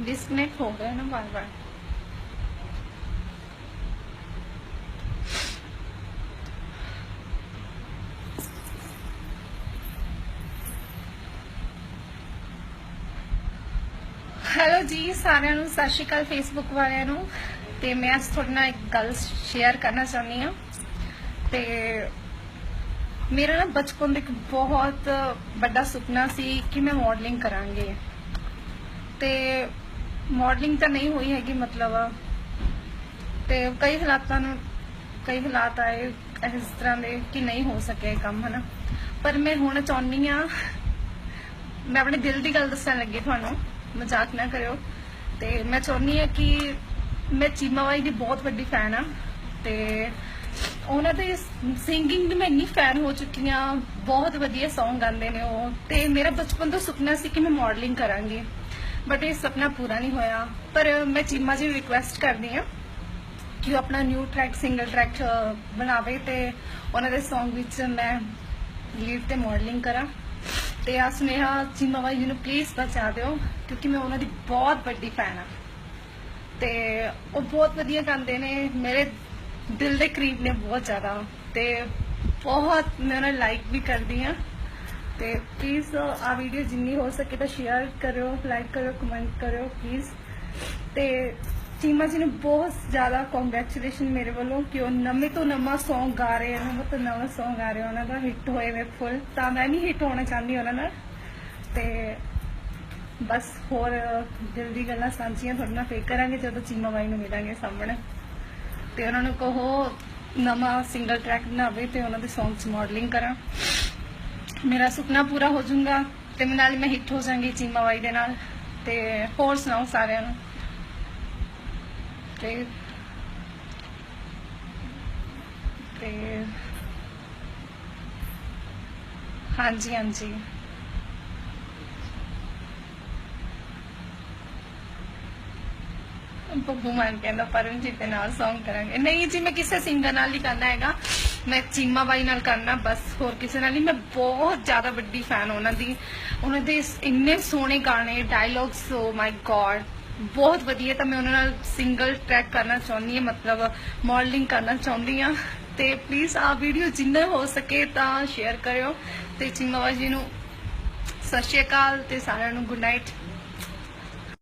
Disconnect हो गया ना बार बार ਹੈਲੋ ਜੀ ਸਾਰਿਆਂ ਨੂੰ ਸਤਿ ਸ਼੍ਰੀ ਅਕਾਲ ਫੇਸਬੁੱਕ ਵਾਲਿਆਂ ਨੂੰ ਤੇ ਮੈਂ ਅੱਜ ਤੁਹਾਡੇ ਨਾਲ ਇੱਕ ਗੱਲ ਸ਼ੇਅਰ ਕਰਨਾ ਚਾਹੁੰਦੀ ਹਾਂ ਤੇ ਮੇਰਾ ਨਾ ਬਚਪਨ ਦਾ ਇੱਕ ਬਹੁਤ ਵੱਡਾ ਸੁਪਨਾ ਸੀ ਕਿ ਮੈਂ ਮਾਡਲਿੰਗ ਕਰਾਂਗੇ। ਤੇ ਮਾਡਲਿੰਗ ਤਾਂ ਨਹੀਂ ਹੋਈ ਹੈਗੀ ਮਤਲਬ। ਤੇ ਕਈ ਹਾਲਾਤਾਂ ਨੂੰ, ਕਈ ਹਾਲਾਤ ਆਏ ਇਸ ਤਰ੍ਹਾਂ ਦੇ ਕਿ ਨਹੀਂ ਹੋ ਸਕਿਆ ਕੰਮ, ਹਨਾ। ਪਰ ਮੈਂ ਹੁਣ ਚਾਹੁੰਦੀ ਆ ਮੈਂ ਆਪਣੇ ਦਿਲ ਦੀ ਗੱਲ ਦੱਸਣ ਲੱਗੀ ਤੁਹਾਨੂੰ, ਮਜ਼ਾਕ ਨਾ ਕਰਿਓ। ਤੇ ਮੈਂ ਚਾਹੁੰਦੀ ਆ ਕਿ ਮੈਂ ਚੀਮਾ ਬਾਈ ਦੀ ਬਹੁਤ ਵੱਡੀ ਫੈਨ ਆ ਤੇ ਉਹਨਾਂ ਦੇ ਸਿੰਗਿੰਗ ਦੀ ਮੈਂ ਇੰਨੀ ਫੈਨ ਹੋ ਚੁੱਕੀ ਆ ਬਹੁਤ ਵਧੀਆ Song ਗਾਉਂਦੇ ਨੇ ਉਹ। ਤੇ ਮੇਰਾ ਬਚਪਨ ਤੋਂ ਸੁਪਨਾ ਸੀ ਕਿ ਮੈਂ ਮਾਡਲਿੰਗ ਕਰਾਂਗੀ ਬਟ ਇਹ ਸੁਪਨਾ ਪੂਰਾ ਨਹੀਂ ਹੋਇਆ। ਪਰ ਮੈਂ ਚੀਮਾ ਜੀ ਰਿਕੁਐਸਟ ਕਰਦੀ ਆ ਕਿ ਉਹ ਆਪਣਾ ਨਿਊ ਟਰੈਕ ਸਿੰਗਲ ਟਰੈਕ ਬਣਾਵੇ ਤੇ ਉਹਨਾਂ ਦੇ Song ਵਿੱਚ ਮੈਂ ਲੀਡ ਤੇ ਮਾਡਲਿੰਗ ਕਰਾਂ। ਤੇ ਆ ਸੁਨੇਹਾ ਚੀਮਾ ਬਾਈ ਜੀ ਨੂੰ ਪਲੀਜ਼ ਬਚਾ ਦਿਓ, ਕਿਉਂਕਿ ਮੈਂ ਉਹਨਾਂ ਦੀ ਬਹੁਤ ਵੱਡੀ ਫੈਨ ਆ ਤੇ ਉਹ ਬਹੁਤ ਵਧੀਆ ਗਾਉਂਦੇ ਨੇ। ਮੇਰੇ ਦਿਲ ਦੇ ਕਰੀਬ ਨੇ ਬਹੁਤ ਜ਼ਿਆਦਾ ਤੇ ਬਹੁਤ ਮੈਂ ਉਹਨਾਂ ਲਾਈਕ ਵੀ ਕਰਦੀ ਆ ਤੇ ਪਲੀਜ਼ ਆ ਵੀਡੀਓ ਜਿੰਨੀ ਹੋ ਸਕੇ ਤਾਂ ਸ਼ੇਅਰ ਕਰਿਓ ਲਾਈਕ ਕਰਿਓ ਕਮੈਂਟ ਕਰਿਓ ਪਲੀਜ਼ ਤੇ ਚੀਮਾ ਜੀ ਨੇ ਬਹੁਤ ਜ਼ਿਆਦਾ ਕੰਗ੍ਰੈਚੁਲੇਸ਼ਨ ਮੇਰੇ ਵੱਲੋਂ ਕਿ ਉਹ ਨਵੇਂ ਤੋਂ ਨਵਾਂ Song ਗਾ ਰਹੇ ਹਨ ਨਵਾਂ ਤੋਂ ਨਵਾਂ Song ਗਾ ਰਹੇ ਉਹਨਾਂ ਦਾ ਹਿੱਟ ਹੋਏ ਵੇ ਫੁੱਲ ਤਾਂ ਮੈਂ ਵੀ ਹਿੱਟ ਹੋਣਾ ਚਾਹੁੰਦੀ ਉਹਨਾਂ ਨਾਲ। ਤੇ ਬਸ ਹੋਰ ਦਿਲ ਦੀ ਗੱਲਾਂ ਸਾਂਝੀਆਂ ਤੁਹਾਡੇ ਨਾਲ ਫੇਰ ਕਰਾਂਗੇ ਜਦੋਂ ਚੀਮਾ ਬਾਈ ਨੂੰ ਮਿਲਾਂਗੇ ਸਾਹਮਣੇ। ਤੇ ਉਹਨਾਂ ਨੂੰ ਕਹੋ ਨਵਾਂ ਸਿੰਗਲ ਟਰੈਕ ਬਣਾਵੇ ਤੇ ਉਹਨਾਂ ਦੇ Song 'ਚ ਮਾਡਲਿੰਗ ਕਰਾਂ। ਮੇਰਾ ਸੁਪਨਾ ਪੂਰਾ ਹੋ ਜਾਊਗਾ ਤੇ ਮੈਂ ਨਾਲ ਮੈਂ ਹਿੱਟ ਹੋ ਜਾਵਾਂਗੀ ਚੀਮਾ ਬਾਈ ਦੇ ਨਾਲ ਤੇ ਹੋਰ ਸੁਣਾਓ ਸਾਰਿਆਂ ਨੂੰ। ਤੇ ਤੇ ਹਾਂਜੀ ਹਾਂਜੀ। ਬੱਬੂ ਮਾਨ ਕਹਿੰਦਾ, ਪਰਮਜੀਤ ਦੇ ਨਾਲ Song ਕਰਾਂਗੇ। ਨਹੀਂ ਜੀ, ਮੈਂ ਕਿਸੇ ਸਿੰਗਰ ਨਾਲ ਨਹੀਂ ਕਰਨਾ ਹੈਗਾ। ਮੈਂ ਚੀਮਾ ਬਾਈ ਨਾਲ ਕਰਨਾ, ਬਸ ਹੋਰ ਕਿਸੇ ਨਾਲ ਨਹੀਂ। ਮੈਂ ਬਹੁਤ ਜ਼ਿਆਦਾ ਵੱਡੀ ਫੈਨ ਉਹਨਾਂ ਦੀ। ਉਹਨਾਂ ਦੇ ਇੰਨੇ ਸੋਹਣੇ ਗਾਣੇ ਡਾਇਲੌਗਸ ਓ ਮਾਈ ਗॉड ਬਹੁਤ ਵਧੀਆ। ਤਾਂ ਮੈਂ ਉਹਨਾਂ ਨਾਲ ਸਿੰਗਲ ਟਰੈਕ ਕਰਨਾ ਚਾਹੁੰਦੀ ਹਾਂ, ਮਤਲਬ ਮਾਡਲਿੰਗ ਕਰਨਾ ਚਾਹੁੰਦੀ ਹਾਂ। ਤੇ ਪਲੀਜ਼ ਆ ਵੀਡੀਓ ਜਿੰਨਾ ਹੋ ਸਕੇ ਤਾਂ ਸ਼ੇਅਰ ਕਰਿਓ। ਤੇ ਚੀਮਾ ਬਾਈ ਜੀ ਨੂੰ ਸਤਿ ਸ਼੍ਰੀ ਅਕਾਲ ਤੇ ਸਾਰਿਆਂ ਨੂੰ ਗੁੱਡ ਨਾਈਟ